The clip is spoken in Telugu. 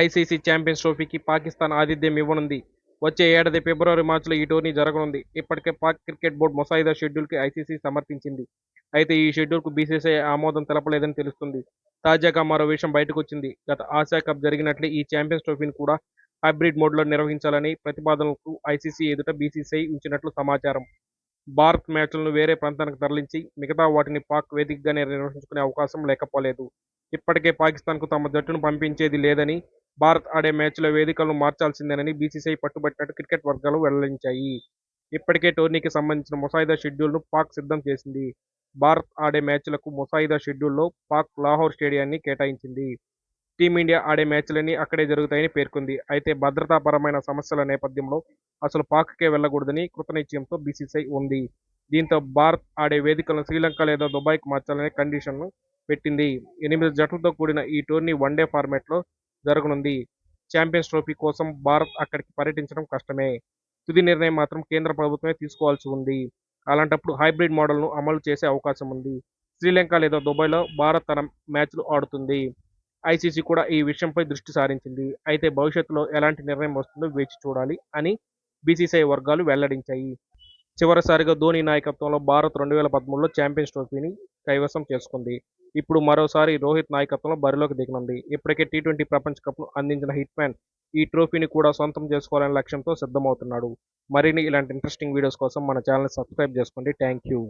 ఐసీసీ ఛాంపియన్స్ ట్రోఫీకి పాకిస్తాన్ ఆతిథ్యం ఇవ్వనుంది. వచ్చే ఏడాది ఫిబ్రవరి మార్చిలో ఈ టోర్నీ జరగనుంది. ఇప్పటికే పాక్ క్రికెట్ బోర్డు ముసాయిదా షెడ్యూల్కి ఐసీసీ సమర్పించింది. అయితే ఈ షెడ్యూల్కు బీసీసీఐ ఆమోదం తెలపలేదని తెలుస్తుంది. తాజాగా మరో విషయం బయటకు వచ్చింది గత ఆసియా కప్ జరిగినట్లే ఈ ఛాంపియన్స్ ట్రోఫీని కూడా హైబ్రిడ్ మోడ్లో నిర్వహించాలని ప్రతిపాదనలకు ఐసీసీ ఎదుట బీసీసీఐ ఉంచినట్లు సమాచారం. భారత్ మ్యాచ్లను వేరే ప్రాంతానికి తరలించి మిగతా వాటిని పాక్ వేదికగానే నిర్వహించుకునే అవకాశం లేకపోలేదు. ఇప్పటికే పాకిస్తాన్కు తమ జట్టును పంపించేది లేదని భారత్ ఆడే మ్యాచ్లో వేదికలను మార్చాల్సిందేనని బీసీసీఐ పట్టుబట్టినట్టు క్రికెట్ వర్గాలు వెల్లడించాయి. ఇప్పటికే టోర్నీకి సంబంధించిన ముసాయిదా షెడ్యూల్ను పాక్ సిద్ధం చేసింది. భారత్ ఆడే మ్యాచ్లకు ముసాయిదా షెడ్యూల్లో పాక్ లాహోర్ స్టేడియాన్ని కేటాయించింది. టీమిండియా ఆడే మ్యాచ్లన్నీ అక్కడే జరుగుతాయని పేర్కొంది. అయితే భద్రతాపరమైన సమస్యల నేపథ్యంలో అసలు పాక్కే వెళ్ళకూడదని కృతనిశ్చయంతో బీసీసీఐ ఉంది. దీంతో భారత్ ఆడే వేదికలను శ్రీలంక లేదా దుబాయ్కి మార్చాలనే కండిషన్ను పెట్టింది. ఎనిమిది జట్లతో కూడిన ఈ టోర్నీ వన్డే ఫార్మాట్లో జరగనుంది. ఛాంపియన్స్ ట్రోఫీ కోసం భారత్ అక్కడికి పర్యటించడం కష్టమే. తుది నిర్ణయం మాత్రం కేంద్ర ప్రభుత్వమే తీసుకోవాల్సి ఉంది. అలాంటప్పుడు హైబ్రిడ్ మోడల్ను అమలు చేసే అవకాశం ఉంది. శ్రీలంక లేదా దుబాయ్లో భారత్ తన మ్యాచ్లు ఆడుతుంది. ఐసీసీ కూడా ఈ విషయంపై దృష్టి సారించింది. అయితే భవిష్యత్తులో ఎలాంటి నిర్ణయం వస్తుందో వేచి చూడాలి అని బీసీసీఐ వర్గాలు వెల్లడించాయి. చివరిసారిగా ధోని నాయకత్వంలో భారత్ రెండు వేల పదమూడులో ఛాంపియన్స్ ట్రోఫీని కైవసం చేసుకుంది. ఇప్పుడు మరోసారి రోహిత్ నాయకత్వంలో బరిలోకి దిగనుంది. ఇప్పటికే టీ ట్వంటీ ప్రపంచ కప్ను అందించిన హిట్ మ్యాన్ ఈ ట్రోఫీని కూడా సొంతం చేసుకోవాలనే లక్ష్యంతో సిద్ధమవుతున్నాడు. మరిన్ని ఇలాంటి ఇంట్రెస్టింగ్ వీడియోస్ కోసం మన ఛానల్ సబ్స్క్రైబ్ చేసుకోండి. Thank you